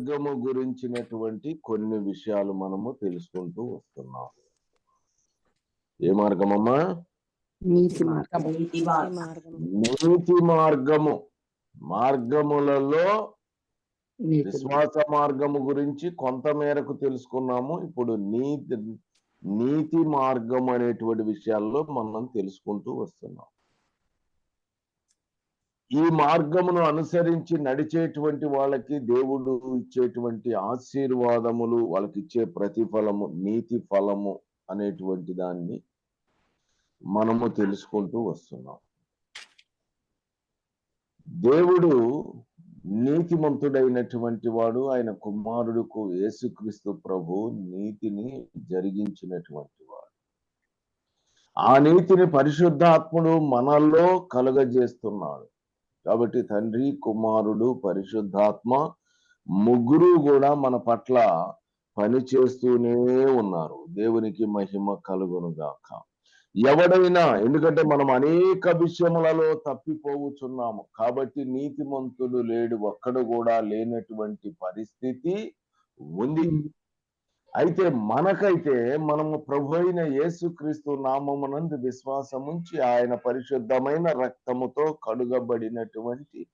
మార్గము గురించినటువంటి కొన్ని విషయాలు మనము తెలుసుకుంటూ వస్తున్నాం. ఏ మార్గమమ్మా? నీతి మార్గం నీతి మార్గం నీతి మార్గము. మార్గములలో విశ్వాస మార్గము గురించి కొంత మేరకు తెలుసుకున్నాము. ఇప్పుడు నీతి నీతి మార్గం అనేటువంటి విషయాల్లో మనం తెలుసుకుంటూ వస్తున్నాం. ఈ మార్గమును అనుసరించి నడిచేటువంటి వాళ్ళకి దేవుడు ఇచ్చేటువంటి ఆశీర్వాదములు వాళ్ళకి ఇచ్చే ప్రతిఫలము నీతి ఫలము అనేటువంటి దాన్ని మనము తెలుసుకుంటూ వస్తున్నాం. దేవుడు నీతిమంతుడైనటువంటి వాడు ఆయన కుమారుడుకు యేసుక్రీస్తు ప్రభు నీతిని జరిగించినటువంటి వాడు. ఆ నీతిని పరిశుద్ధాత్ముడు మనలో కలుగజేస్తున్నాడు. కాబట్టి తండ్రి కుమారుడు పరిశుద్ధాత్మ ముగ్గురు కూడా మన పట్ల పని చేస్తూనే ఉన్నారు. దేవునికి మహిమ కలుగునుగాక. ఎవడైనా ఎందుకంటే మనం అనేక విషయములలో తప్పిపోవుచున్నాము కాబట్టి నీతిమంతులు లేడు ఒక్కడు కూడా లేనటువంటి పరిస్థితి ఉంది. అయితే మనకైతే మనము ప్రభు అయిన యేసుక్రీస్తు నామమునందు విశ్వాసముంచి ఆయన పరిశుద్ధమైన రక్తముతో కడుగబడినటువంటి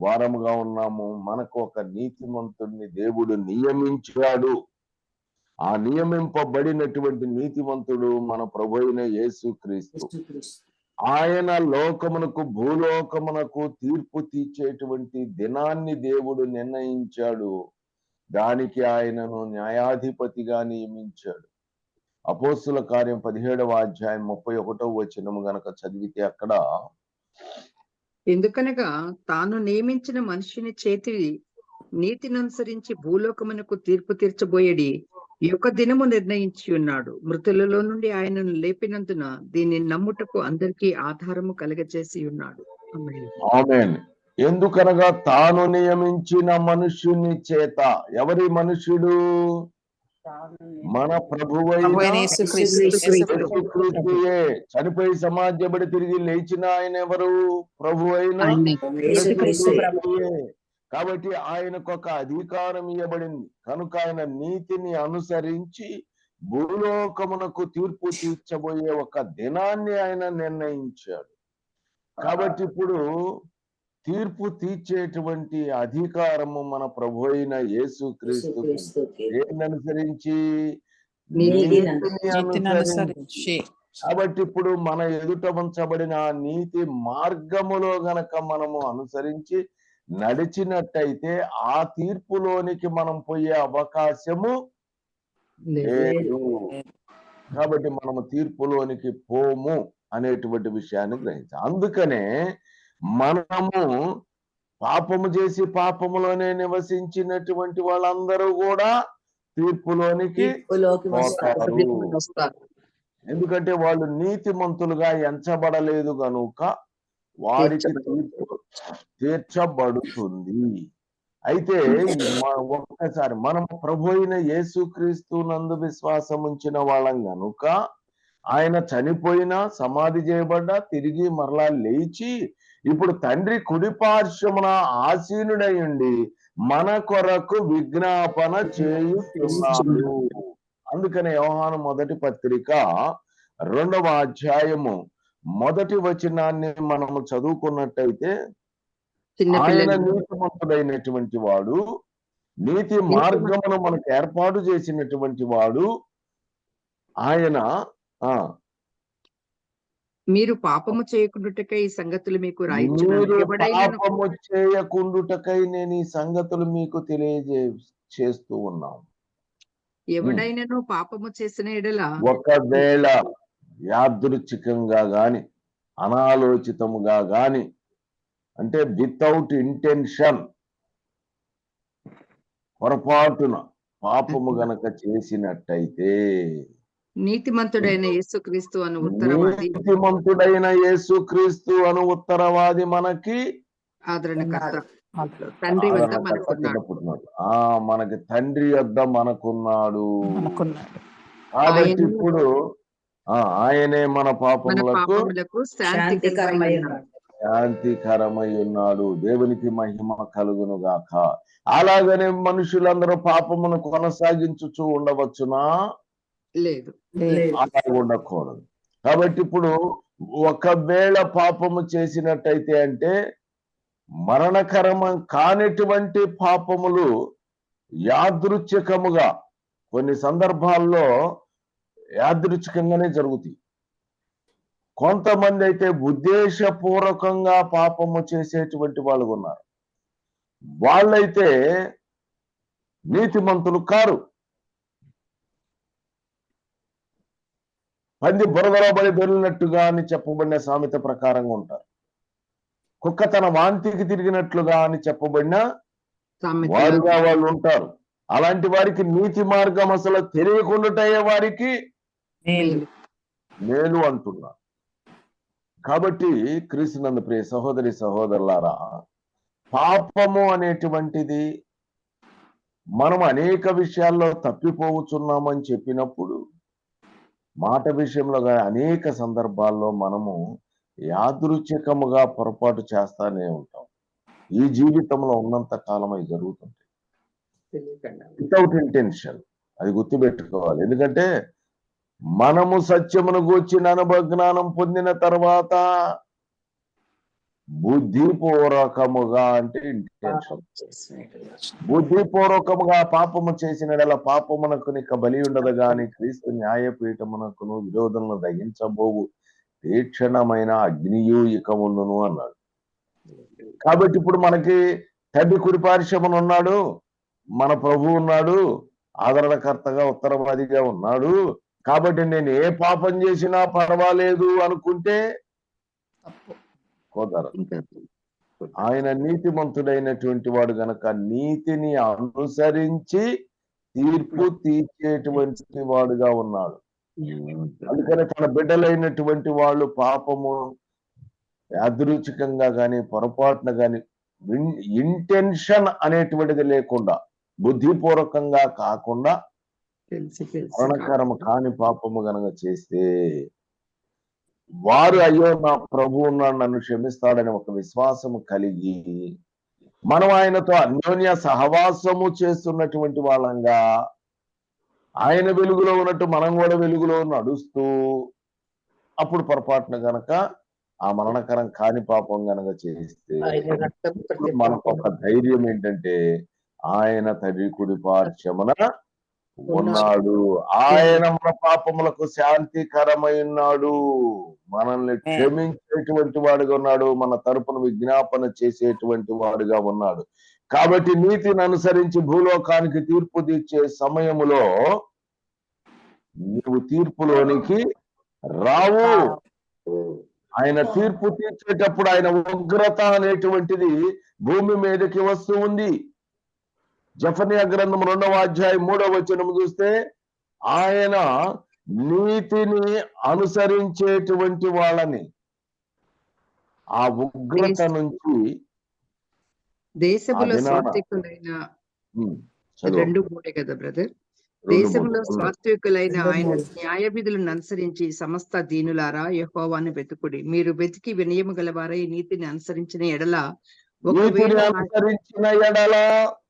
వారముగా ఉన్నాము. మనకు ఒక నీతిమంతుడిని దేవుడు నియమించాడు. ఆ నియమింపబడినటువంటి నీతిమంతుడు మన ప్రభు అయిన యేసుక్రీస్తు. యేసుక్రీస్తు. ఆయన లోకమునకు భూలోకమునకు తీర్పు తీర్చేటువంటి దినాన్ని దేవుడు నిర్ణయించాడు. దానికి ఆయనను న్యాయాధిపతిగా నియమించాడు. అపోస్తుల కార్యం పదిహేడవ అధ్యాయం ముప్పై ఒకటో వచనము గనక చదివితే అక్కడ ఎందుకనగా తాను నియమించిన మనుషుని చేతి నీతిననుసరించి భూలోకమునకు తీర్పు తీర్చబోయేడి ఈ యొక్క దినము నిర్ణయించి ఉన్నాడు. మృతులలో నుండి ఆయనను లేపినందున దీన్ని నమ్ముటకు అందరికీ ఆధారము కలగజేసి ఉన్నాడు. ఎందుకనగా తాను నియమించిన మనుష్యుని చేత. ఎవరి మనుష్యుడు? మన ప్రభువైన. చనిపోయి సమాజబడి తిరిగి లేచిన ఆయన ఎవరు? ప్రభు అయిన. కాబట్టి ఆయనకు ఒక అధికారం ఇవ్వబడింది కనుక ఆయన నీతిని అనుసరించి భూలోకమునకు తీర్పు తీర్చబోయే ఒక దినాన్ని ఆయన నిర్ణయించాడు. కాబట్టి ఇప్పుడు తీర్పు తీర్చేటువంటి అధికారము మన ప్రభు అయిన ఏందనుసరించి నీతిని నీతిని అనుసరించి. కాబట్టి ఇప్పుడు మన ఎదుట ఉంచబడిన ఆ నీతి మార్గములో గనక మనము అనుసరించి నడిచినట్టయితే ఆ తీర్పులోనికి మనం పోయే అవకాశము లేదు. లేదు. కాబట్టి మనము తీర్పులోనికి పోము అనేటువంటి విషయాన్ని గ్రహించాం అందుకనే మనము పాపము చేసి పాపములోనే నివసించినటువంటి వాళ్ళందరూ కూడా తీర్పులోనికి వస్తారు. ఎందుకంటే వాళ్ళు నీతిమంతులుగా ఎంచబడలేదు గనుక వారికి తీర్పు తీర్చబడుతుంది. అయితే ఒక్కసారి మనం ప్రభు అయిన యేసుక్రీస్తు నందు విశ్వాసం ఉంచిన వాళ్ళం గనుక ఆయన చనిపోయినా సమాధి చేయబడ్డా తిరిగి మరలా లేచి ఇప్పుడు తండ్రి కుడి పార్శ్వమున ఆసీనుడై ఉండి మన కొరకు విజ్ఞాపన చేయుచున్నాడు. అందుకనే యోహాను మొదటి పత్రిక రెండవ అధ్యాయము మొదటి వచనాన్ని మనము చదువుకున్నట్టయితే ఆయన నీతిమంతుడైనటువంటి వాడు నీతి మార్గమును మనకు ఏర్పాటు చేసినటువంటి వాడు ఆయన ఆ మీరు పాపము చేయకుండాటకై ఈ సంగతులు మీకు పాపము చేయకుండుటకై నేను ఈ సంగతులు మీకు తెలియజే చేస్తూ ఉన్నాను. ఎవడైనను పాపము చేసిన ఎడల ఒకవేళ యాదృచ్ఛికంగా గాని అనాలోచితముగా గాని అంటే వితౌట్ ఇంటెన్షన్ పొరపాటున పాపము గనక చేసినట్టయితే నీతిమంతుడైన యేసుక్రీస్తు అను ఉత్తరవాది. నీతిమంతుడైన యేసుక్రీస్తు అను ఉత్తరవాది మనకి ఆదరణకర్త. తండ్రి వద్ద మనకున్నాడు. ఆ మనకి తండ్రి వద్ద మనకున్నాడు. కాబట్టి ఇప్పుడు ఆ ఆయనే మన పాపములకు శాంతికరమై ఉన్నాడు దేవునికి మహిమ కలుగును గాక అలాగనే మనుషులందరూ పాపమును కొనసాగించుచూ ఉండవచ్చునా? లేదు. ఉండకూడదు. కాబట్టి ఇప్పుడు ఒకవేళ పాపము చేసినట్టయితే అంటే మరణకరమ కానిటువంటి పాపములు యాదృచ్ఛికముగా కొన్ని సందర్భాల్లో యాదృచ్ఛికంగానే జరుగుతాయి. కొంతమంది అయితే ఉద్దేశపూర్వకంగా పాపము చేసేటువంటి వాళ్ళు ఉన్నారు వాళ్ళైతే నీతిమంతులు కారు. పంది బురదలో పడి దొరికినట్టుగా అని చెప్పబడిన సామెత ప్రకారంగా ఉంటారు. కుక్క తన వాంతికి తిరిగినట్లుగా అని చెప్పబడిన వారుగా వాళ్ళు ఉంటారు. అలాంటి వారికి నీతి మార్గం అసలు తెలియకుండాటయ్యే వారికి మేలు అంటున్నా. కాబట్టి క్రీస్తునందు ప్రియ సహోదరి సహోదరులారా పాపము అనేటువంటిది మనం అనేక విషయాల్లో తప్పిపోవచ్చున్నామని చెప్పినప్పుడు మాట విషయంలో కానీ అనేక సందర్భాల్లో మనము యాదృచ్ఛికముగా పొరపాటు చేస్తానే ఉంటాం. ఈ జీవితంలో ఉన్నంత కాలం అవి జరుగుతుంటాయి. వితౌట్ ఇంటెన్షన్ అది గుర్తుపెట్టుకోవాలి. ఎందుకంటే మనము సత్యమును గూర్చిన అనుభజ్ఞానం పొందిన తర్వాత బుద్ధిపూర్వకముగా అంటే ఇంటెన్షన్ బుద్ధిపూర్వకముగా పాపము చేసిన పాపమునకు నీకు బలి ఉండదు గాని క్రీస్తు న్యాయపీఠమునకును విరోధమును దహించబోవు. తీక్షణమైన అగ్నియు అన్నాడు. కాబట్టి ఇప్పుడు మనకి తండ్రి కురిపారిశ్రమను ఉన్నాడు మన ప్రభు ఉన్నాడు ఆదరణకర్తగా ఉత్తరవాదిగా ఉన్నాడు. కాబట్టి నేను ఏ పాపం చేసినా పర్వాలేదు అనుకుంటే తప్పు. కుదరదు ఇంకా ఆయన నీతిమంతుడైనటువంటి వాడు గనక నీతిని అనుసరించి తీర్పు తీర్చేటువంటి వాడుగా ఉన్నాడు. అందుకని తన బిడ్డలైనటువంటి వాళ్ళు పాపము యాదృచ్ఛికంగా గాని పొరపాటున గాని ఇంటెన్షన్ అనేటువంటిది లేకుండా బుద్ధిపూర్వకంగా కాకుండా కాని పాపము గనక చేస్తే వారు అయ్యో నా ప్రభు ఉన్నాడు నన్ను క్షమిస్తాడని ఒక విశ్వాసము కలిగి మనం ఆయనతో అన్యోన్య సహవాసము చేస్తున్నటువంటి వాళ్ళంగా ఆయన వెలుగులో ఉన్నట్టు మనం కూడా వెలుగులో నడుస్తూ అప్పుడు పొరపాటున గనక ఆ మరణకరం కాని పాపం గనక చేస్తే మనకు ఒక ధైర్యం ఏంటంటే ఆయన తండ్రి కుడి పార్శ్వమున ఉన్నాడు. ఆయన మన పాపములకు శాంతికరమై ఉన్నాడు మనల్ని క్షమించేటువంటి వాడుగా ఉన్నాడు. మన తరపున విజ్ఞాపన చేసేటువంటి వాడుగా ఉన్నాడు. కాబట్టి నీతిని అనుసరించి భూలోకానికి తీర్పు తీర్చే సమయములో నీవు తీర్పులోనికి రావు. ఆయన తీర్పు తీర్చేటప్పుడు ఆయన ఉగ్రత అనేటువంటిది భూమి మీదకి వస్తూ ఉంది. జఫనియా గ్రంథం రెండవ అధ్యాయం మూడవ వచనం చూస్తే ఆయన నీతిని అనుసరించేటువంటి వాళ్ళని ఆ ఉగ్రత నుంచి దేశములో చదువు. రెండు మూడే కదా బ్రదర్ దేశంలో రెండు ఆయన. న్యాయ విధులను అనుసరించి సమస్త దీనులారా యెహోవాను వెతుకుడి మీరు వెతికి వినయము గలవారై నీతిని అనుసరించిన ఎడల అనుసరించిన ఎడల?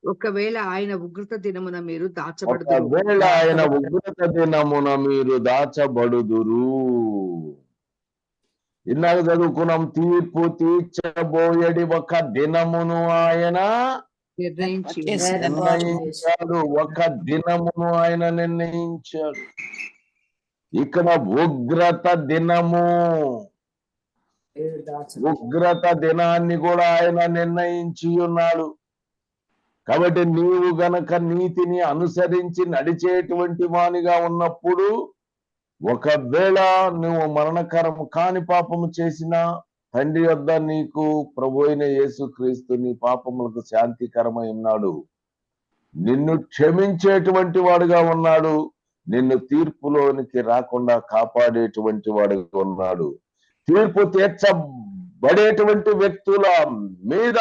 ఒకవేళ ఆయన ఉగ్రత దినమున మీరు దాచబడదు ఒకవేళ ఆయన ఉగ్రత దినమున మీరు దాచబడుదురు. ఇందాక చదువుకున్నాం తీర్పు తీర్చబోయడి ఒక దినమును ఆయన. నిర్ణయించాడు. ఒక దినమును ఆయన నిర్ణయించాడు. ఇక్కడ ఉగ్రత దినము. ఉగ్రత దినాన్ని కూడా ఆయన నిర్ణయించి ఉన్నాడు. కాబట్టి నీవు గనక నీతిని అనుసరించి నడిచేటువంటి వానిగా ఉన్నప్పుడు ఒకవేళ నువ్వు మరణకరం కాని పాపము చేసినా తండ్రి వద్ద నీకు ప్రభు అయిన యేసు క్రీస్తు నీ పాపములకు శాంతికరమై ఉన్నాడు. నిన్ను క్షమించేటువంటి వాడుగా ఉన్నాడు. నిన్ను తీర్పులోనికి రాకుండా కాపాడేటువంటి వాడుగా ఉన్నాడు. తీర్పు తీర్చబడేటువంటి వ్యక్తుల మీద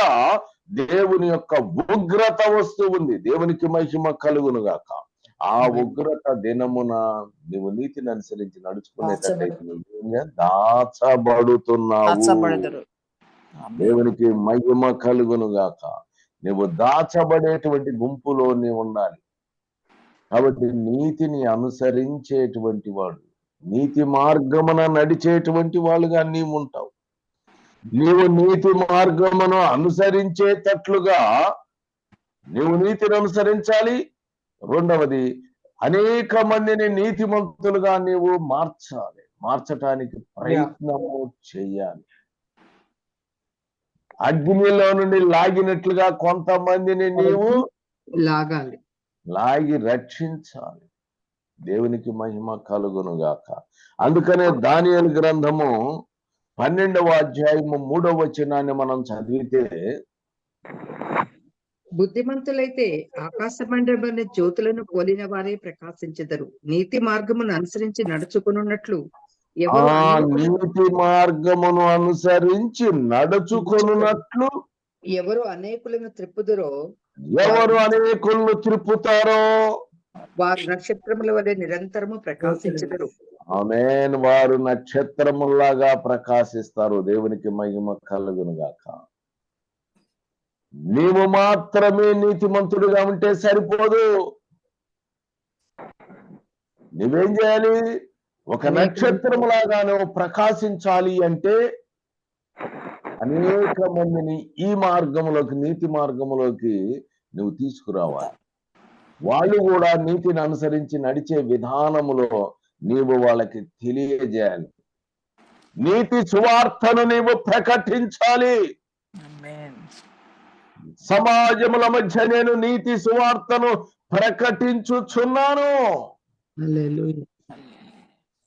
దేవుని యొక్క ఉగ్రత వస్తూ ఉంది. దేవునికి మహిమ కలుగును గాక ఆ ఉగ్రత దినమున నీవు నీతిని అనుసరించి చేయాలి? దాచబడుతున్నావు. దేవునికి మహిమ కలుగును గాక నువ్వు దాచబడేటువంటి గుంపులో ఉండాలి. కాబట్టి నీతిని అనుసరించేటువంటి వాడు నీతి మార్గమున నడిచేటువంటి వాళ్ళుగా నీవు ఉంటావు నీవు నీతి మార్గమును అనుసరించేటట్లుగా నీవు నీతిని అనుసరించాలి. రెండవది అనేక మందిని నీతిమంతులుగా నీవు మార్చాలి. మార్చటానికి ప్రయత్నము చేయాలి. అగ్నిలో నుండి లాగినట్లుగా కొంతమందిని నీవు లాగాలి. లాగి రక్షించాలి. దేవునికి మహిమ కలుగును గాక అందుకనే దానియలు గ్రంథము పన్నెండవ అధ్యాయము మూడవ వచనాన్ని మనం చదివితే బుద్ధిమంతులైతే ఆకాశ మండపమైన జ్యోతులను పోలిన వారే ప్రకాశించెదరు. నీతి మార్గమును అనుసరించి నడుచుకున్నట్లు నీతి మార్గమును అనుసరించి నడుచుకొనున్నట్లు ఎవరు అనేకులను త్రిప్పుదురో ఎవరు అనేకులను త్రిప్పుతారో వారు నక్షత్రముల వలె నిరంతరము ప్రకాశించెదరు. ఆమెన్. వారు నక్షత్రములాగా ప్రకాశిస్తారు. దేవునికి మహిమ కలుగును గాక నీవు మాత్రమే నీతిమంతుడిగా ఉంటే సరిపోదు. నువ్వేం చేయాలి? ఒక నక్షత్రములాగా నువ్వు ప్రకాశించాలి అంటే అనేక మందిని ఈ మార్గములోకి నీతి మార్గములోకి నువ్వు తీసుకురావాలి. వాళ్ళు కూడా నీతిని అనుసరించి నడిచే విధానములో నీవు వాళ్ళకి తెలియజేయాలి. నీతి సువార్తను నీవు ప్రకటించాలి. సమాజముల మధ్య నేను నీతి సువార్తను ప్రకటించుచున్నాను. హల్లెలూయా.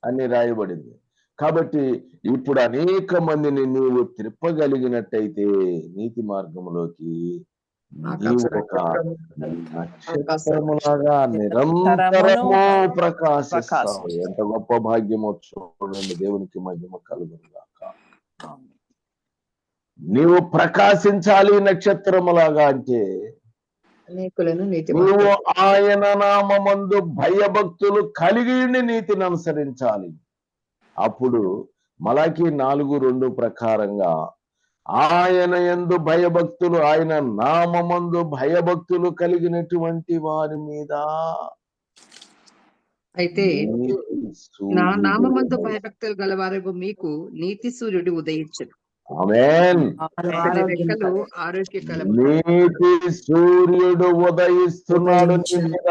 అని రాయబడింది. కాబట్టి ఇప్పుడు అనేక మందిని నీవు త్రిప్పగలిగినట్టయితే నీతి మార్గంలోకి నక్షత్రములాగా నిరంతరము ప్రకాశిస్తావు. ఎంత గొప్ప భాగ్యమో చూడండి దేవునికి మహిమ కలుగును గాక నీవు ప్రకాశించాలి నక్షత్రములాగా అంటే అనేకులను నీతి నీవు ఆయన నామందు భయభక్తులు కలిగి నీతిని అనుసరించాలి. అప్పుడు మలాకి నాలుగు రెండు ప్రకారంగా ఆయన యందు భయభక్తులు ఆయన నామందు భయభక్తులు కలిగినటువంటి వారి మీద అయితే నా నామందు భయభక్తులు గలవారు మీకు నీతి సూర్యుడు ఆరోగ్యకరము. నీతి సూర్యుడు ఉదయిస్తున్నాడు నీ మీద.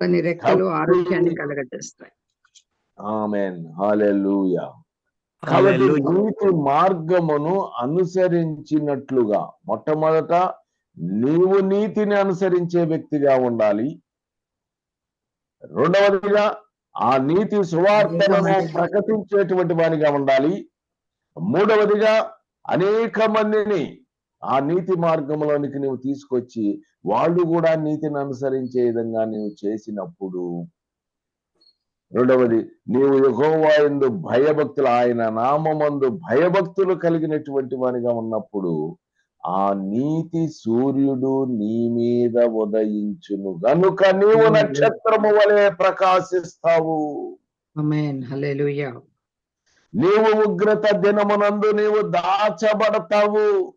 అతని రెక్కలు ఆరోగ్యాన్ని కలగజేస్తాయి. ఆమెన్. హాలెలూయా. కాబట్టి నీతి మార్గమును అనుసరించినట్లుగా మొట్టమొదట నీవు నీతిని అనుసరించే వ్యక్తిగా ఉండాలి. రెండవదిగా ఆ నీతి సువార్తలను ప్రకటించేటువంటి వానిగా ఉండాలి. మూడవదిగా అనేక మందిని ఆ నీతి మార్గంలోనికి నీవు తీసుకొచ్చి వాళ్ళు కూడా నీతిని అనుసరించే విధంగా నీవు చేసినప్పుడు రెండవది నీవు యెహోవా యందు భయభక్తులు ఆయన నామమందు భయభక్తులు కలిగినటువంటి వానిగా ఉన్నప్పుడు ఆ నీతి సూర్యుడు నీ మీద ఉదయించును. గనుక నీవు నక్షత్రము వలె ప్రకాశిస్తావు. నీవు ఉగ్రత దినమునందు నీవు దాచబడతావు.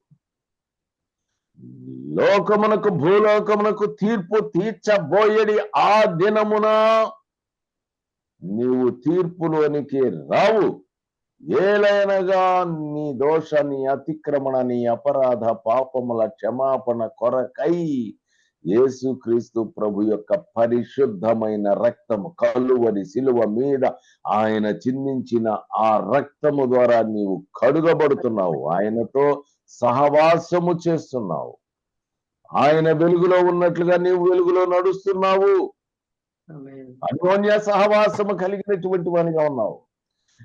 లోకమునకు భూలోకమునకు తీర్పు తీర్చబోయేది ఆ దినమున. నీవు తీర్పులోనికి రావు. ఏలైనగా నీ దోష నీ అతిక్రమణ నీ అపరాధ పాపముల క్షమాపణ కొరకై యేసుక్రీస్తు ప్రభు యొక్క పరిశుద్ధమైన రక్తము కలువరి శిలువ మీద ఆయన చిందించిన ఆ రక్తము ద్వారా నీవు కడుగబడుతున్నావు. ఆయనతో సహవాసము చేస్తున్నావు. ఆయన వెలుగులో ఉన్నట్లుగా నీవు వెలుగులో నడుస్తున్నావు. అన్యోన్య సహవాసము కలిగినటువంటి వానిగా ఉన్నావు.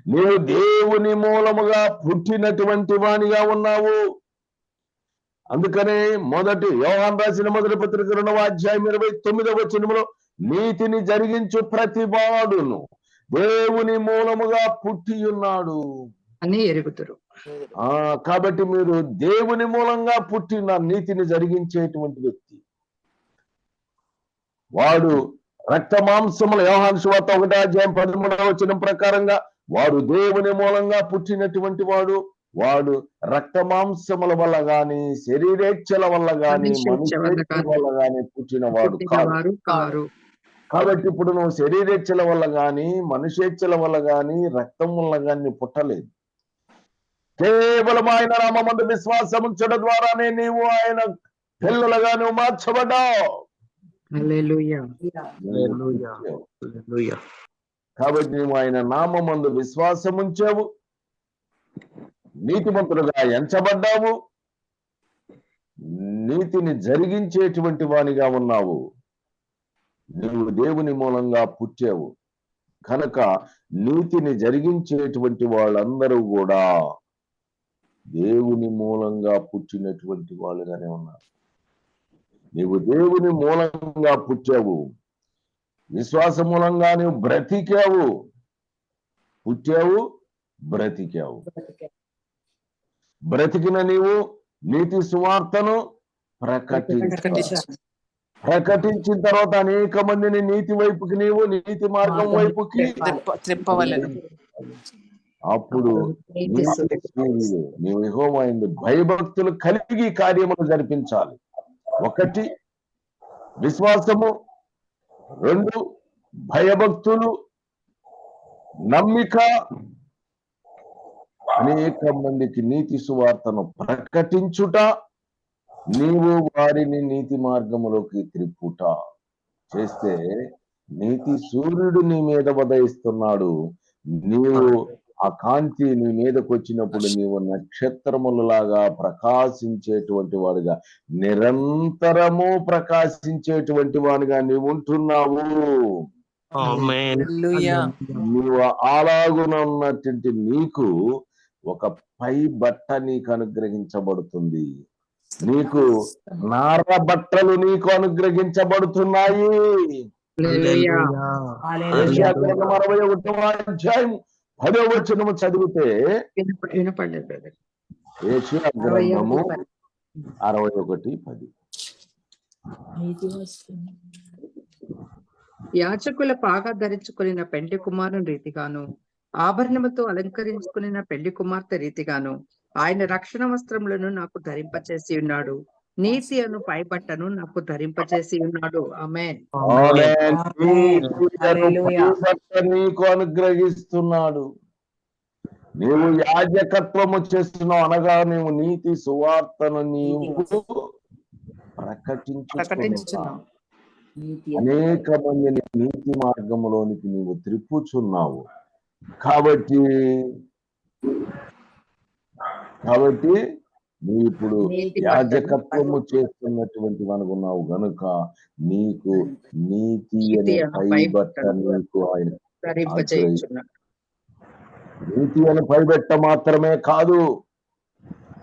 నీవు దేవుని మూలముగా పుట్టినటువంటి వానిగా ఉన్నావు. అందుకనే మొదటి యోహాన్ రాసిన మొదటి పత్రిక రెండవ అధ్యాయం ఇరవై తొమ్మిదవ వచనములో నీతిని జరిగించు ప్రతి వాడును దేవుని మూలముగా పుట్టి ఉన్నాడు. అని ఎరుగుతురు ఆ కాబట్టి మీరు దేవుని మూలంగా పుట్టిన నీతిని జరిగించేటువంటి వ్యక్తి. వాడు రక్త మాంసముల యోహాను సువార్త ఒకటో అధ్యాయం పదమూడవ వచనం ప్రకారంగా వాడు దేవుని మూలంగా పుట్టినటువంటి వాడు వాడు రక్త మాంసముల వల్ల గాని శరీరేచ్ఛల వల్ల గాని వల్ల కాదు. గాని పుట్టినవాడు కాదు వారు కారు కాబట్టి ఇప్పుడు నువ్వు శరీరేచ్ఛల వల్ల గాని మనుషేచ్ఛల వల్ల గాని రక్తం వల్ల గాని పుట్టలేదు. కేవలం ఆయన నామందు విశ్వాసం ఉంచడం ద్వారానే నీవు ఆయన పిల్లలుగా నువ్వు మార్చబడ్డావు. హల్లెలూయా. హల్లెలూయా. హల్లెలూయా. కాబట్టి నువ్వు ఆయన నామందు విశ్వాసం ఉంచావు నీతిమంతులుగా ఎంచబడ్డావు. నీతిని జరిగించేటువంటి వానిగా ఉన్నావు. నువ్వు దేవుని మూలంగా పుట్టావు. కనుక నీతిని జరిగించేటువంటి వాళ్ళందరూ కూడా దేవుని మూలంగా పుట్టినటువంటి వాళ్ళుగానే ఉన్నారు. నీవు దేవుని మూలంగా పుట్టావు. విశ్వాస మూలంగా నువ్వు బ్రతికావు. పుట్టావు బ్రతికావు. బ్రతికిన నీవు నీతి సువార్తను ప్రకటించావు ప్రకటించాను. తర్వాత అనేక మందిని నీతి వైపుకి నీవు నీతి మార్గం వైపుకి త్రిప్పవలెను. అప్పుడు నీవు యెహోవాయందు భయభక్తులు కలిగి కార్యములు జరిపించాలి. ఒకటి విశ్వాసము రెండు భయభక్తులు నమ్మిక అనేక మందికి నీతి సువార్తను ప్రకటించుట నీవు వారిని నీతి మార్గములోకి త్రిప్పుట. చేస్తే నీతి సూర్యుడు నీ మీద ఉదయిస్తున్నాడు. నీవు ఆ కాంతి నీ మీదకి వచ్చినప్పుడు నీవు నక్షత్రములలాగా ప్రకాశించేటువంటి వాడుగా నిరంతరము ప్రకాశించేటువంటి వాడుగా నీవు ఉంటున్నావు ఆమేన్. హల్లెలూయా. నీవు అలాగునన్నటువంటి నీకు ఒక పై బట్ట నీకు అనుగ్రహించబడుతుంది నీకు నార బట్టలు నీకు అనుగ్రహించబడుతున్నాయి అరవై ఒకటవ అధ్యాయం పదో వచనము చదివితే వినపడలేదు గ్రంథము ఒకటి పది. అరవై ఒకటి పది. యాచకుల పాగా ధరించుకున్న పెండ్లి కుమారుని రీతిగాను ఆభరణముతో అలంకరించుకున్న పెళ్ళి కుమార్తె రీతిగాను ఆయన రక్షణ వస్త్రములను నాకు ధరింపచేసి ఉన్నాడు. నీతి అను పైబట్టను నాకు ధరింపచేసి ఉన్నాడు. నీకు హల్లెలూయా. బట్ట నీకు అనుగ్రహిస్తున్నాడు. నీవు యాజకత్వము చేస్తున్నావు అనగా నీవు నీతి సువార్తను నీవు నీతి. అనేక మందిని నీతి మార్గములోనికి నీవు త్రిప్పుచున్నావు. కాబట్టి కాబట్టి నీవు ఇప్పుడు యాజకత్వము చేస్తున్నటువంటి అనుకున్నావు గనుక నీకు నీతి అనే నీతి అను పై పై బట్ట బట్టను నీకు ఆయన నీతి అని పైబెట్ట మాత్రమే కాదు.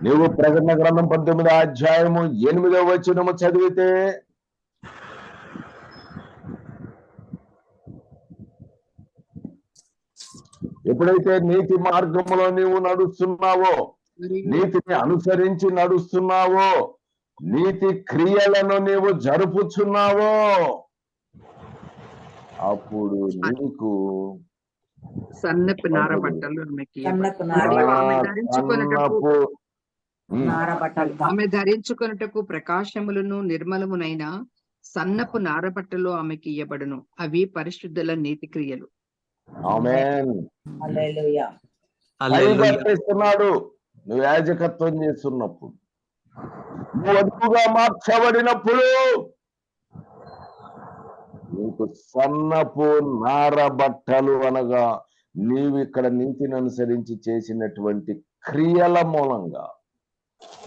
నీవు ప్రకటన గ్రంథం పద్దెనిమిది అధ్యాయము ఎనిమిదవ వచనము చదివితే ఎప్పుడైతే నీతి మార్గంలో నీవు నడుస్తున్నావో నీతిని అనుసరించి నడుస్తున్నావో నీతి క్రియలను నీవు జరుపుచున్నావో అప్పుడు నీకు సన్నపు నార బట్టలు ఆమెకి సన్నపు మరియు నార ఆమె ధరించుకొనుటకు ప్రకాశములను నిర్మలమునైన సన్నపు నార బట్టలు ఆమెకి ఇయ్యబడును అవి పరిశుద్ధుల నీతి క్రియలు. నువ్వు యాజకత్వం చేస్తున్నప్పుడు నువ్వు అదుపుగా మార్చబడినప్పుడు నీకు సన్నపు నార బట్టలు అనగా నీవు ఇక్కడ నీతిని అనుసరించి చేసినటువంటి క్రియల మూలంగా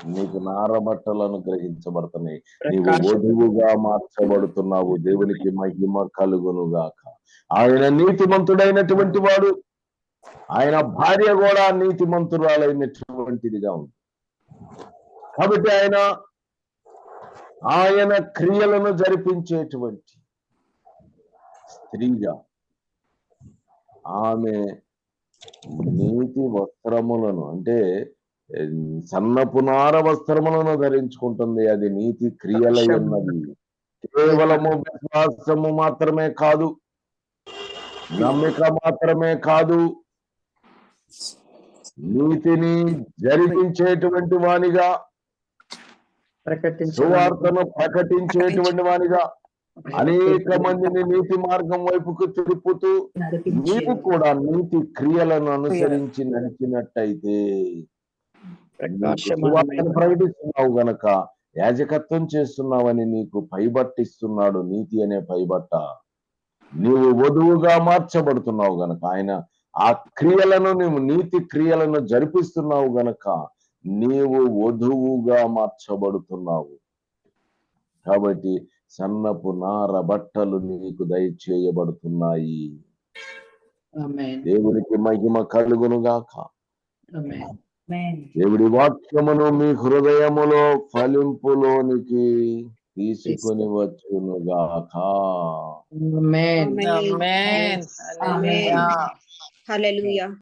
నీకు నార బట్టలు అనుగ్రహించబడుతున్నాయి. నీవు వధువుగా మార్చబడుతున్నావు. దేవునికి మహిమ కలుగునుగాక. ఆయన నీతిమంతుడైనటువంటి వాడు. ఆయన భార్య కూడా నీతిమంతురాలైనటువంటిదిగా ఉంది కాబట్టి ఆయన ఆయన క్రియలను జరిపించేటువంటి స్త్రీగా ఆమె నీతి వస్త్రములను అంటే ఏం, సన్నపు నార వస్త్రములను ధరించుకుంటుంది. అది నీతి క్రియలై ఉన్నది. కేవలము విశ్వాసము మాత్రమే కాదు నమ్మిక మాత్రమే కాదు నీతిని జరిపించేటువంటి వానిగా ప్రకటించు సువార్తను ప్రకటించేటువంటి వానిగా అనేక మందిని నీతి మార్గం వైపుకు తిరుపుతూ నీవు కూడా నీతి క్రియలను అనుసరించి నడిచినట్టయితే ప్రకటిస్తున్నావు గనక యాజకత్వం చేస్తున్నావని నీకు పైబట్టిస్తున్నాడు నీతి అనే పైబట్ట. నీవు వధువుగా మార్చబడుతున్నావు గనక ఆయన ఆ క్రియలను నీవు నీతి క్రియలను జరిపిస్తున్నావు గనక నీవు వధువుగా మార్చబడుతున్నావు. కాబట్టి సన్నపు నార బట్టలు నీకు దయచేయబడుతున్నాయి. ఆమేన్. దేవునికి మహిమ కలుగును గాక ఆమేన్. దేవుడి వాక్యమును మీ హృదయములో ఫలింపులోనికి తీసుకొని వచ్చును గాక Hallelujah.